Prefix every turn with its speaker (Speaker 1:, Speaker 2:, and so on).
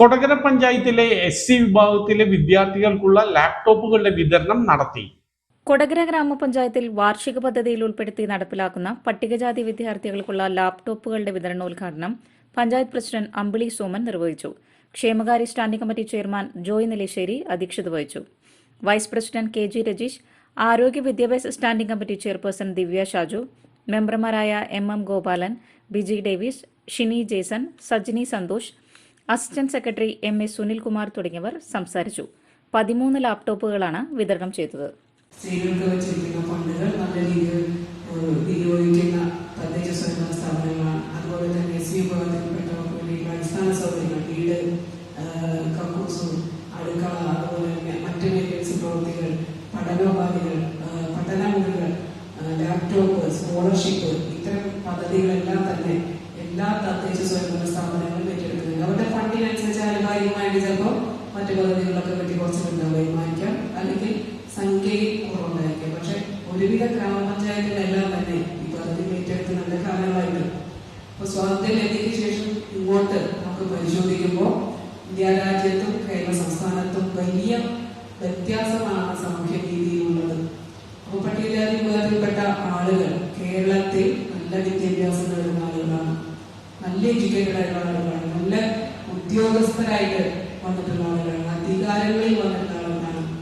Speaker 1: കൊടകര പഞ്ചായത്തിലെ S C വിഭാഗത്തിലെ വിദ്യാർത്ഥികൾക്കുള്ള ലാപ്ടോപ്പുകളുടെ വിതരണം നടത്തി.
Speaker 2: കൊടകര ഗ്രാമപഞ്ചായത്തിൽ വാർഷിക പദ്ധതിയിൽ ഉൾപ്പെടുത്തി നടപ്പിലാക്കുന്ന പട്ടികജാതി വിദ്യാർത്ഥികൾക്കുള്ള ലാപ്ടോപ്പുകളുടെ വിതരണോദ്ഘാടനം പഞ്ചായത്ത് പ്രസിഡന്റ് അമ്പിളി സോമൻ നിർവഹിച്ചു. ക്ഷേമകാര്യ standing committee chairman Joy Nilesseri അധ്യക്ഷത വഹിച്ചു. Vice president K G Rajeesh ആരോഗ്യ വിദ്യാഭ്യാസ standing committee chairperson Divya Shaju മെമ്പർമാരായ M M Gopalan Biji Davis Shini Jason Sajini Santhosh assistant secretary M A Sunilkumar തുടങ്ങിയവർ സംസാരിച്ചു. പതിമൂന്ന് ലാപ്ടോപ്പുകളാണ് വിതരണം ചെയ്തത്.
Speaker 3: ഫണ്ടുകൾ എസ് വി മറ്റ് സ്കോളർഷിപ്പ് ഇത്തരം പദ്ധതികളെല്ലാം തന്നെ എല്ലാ തദ്ദേശ ആനുകാലികമായിട്ട് ചിലപ്പോൾ മറ്റു പദ്ധതികളൊക്കെ പറ്റി കുറച്ച് കുറച്ചുണ്ടാവുമായിരിക്കാം അല്ലെങ്കിൽ സംഖ്യയിൽ കുറവുണ്ടായിരിക്കാം. പക്ഷെ ഒരുവിധ ഗ്രാമപഞ്ചായത്തിലെല്ലാം തന്നെ ഈ പദ്ധതി ഏറ്റെടുത്ത് നല്ല കാലങ്ങളായിട്ട് അപ്പൊ സ്വാതന്ത്ര്യം ശേഷം ഇങ്ങോട്ട് നമുക്ക് പരിശോധിക്കുമ്പോൾ ഇന്ത്യ രാജ്യത്തും കേരള സംസ്ഥാനത്തും വലിയ വ്യത്യാസമാണ് സാമൂഹ്യ രീതിയിലുള്ളത് അപ്പൊ പട്ടികജാതി വിഭാഗത്തിൽപ്പെട്ട ആളുകൾ കേരളത്തിൽ നല്ല വിദ്യാഭ്യാസം നേടുന്ന ആളുകളാണ്. നല്ല എഡ്യൂക്കേറ്റഡ് ആയിട്ടുള്ള ആളുകളാണ്. നല്ല ഉദ്യോഗസ്ഥരായിട്ട് വന്നിട്ടുള്ള ആളുകളാണ് അധികാരങ്ങളിൽ വന്നിട്ടുള്ള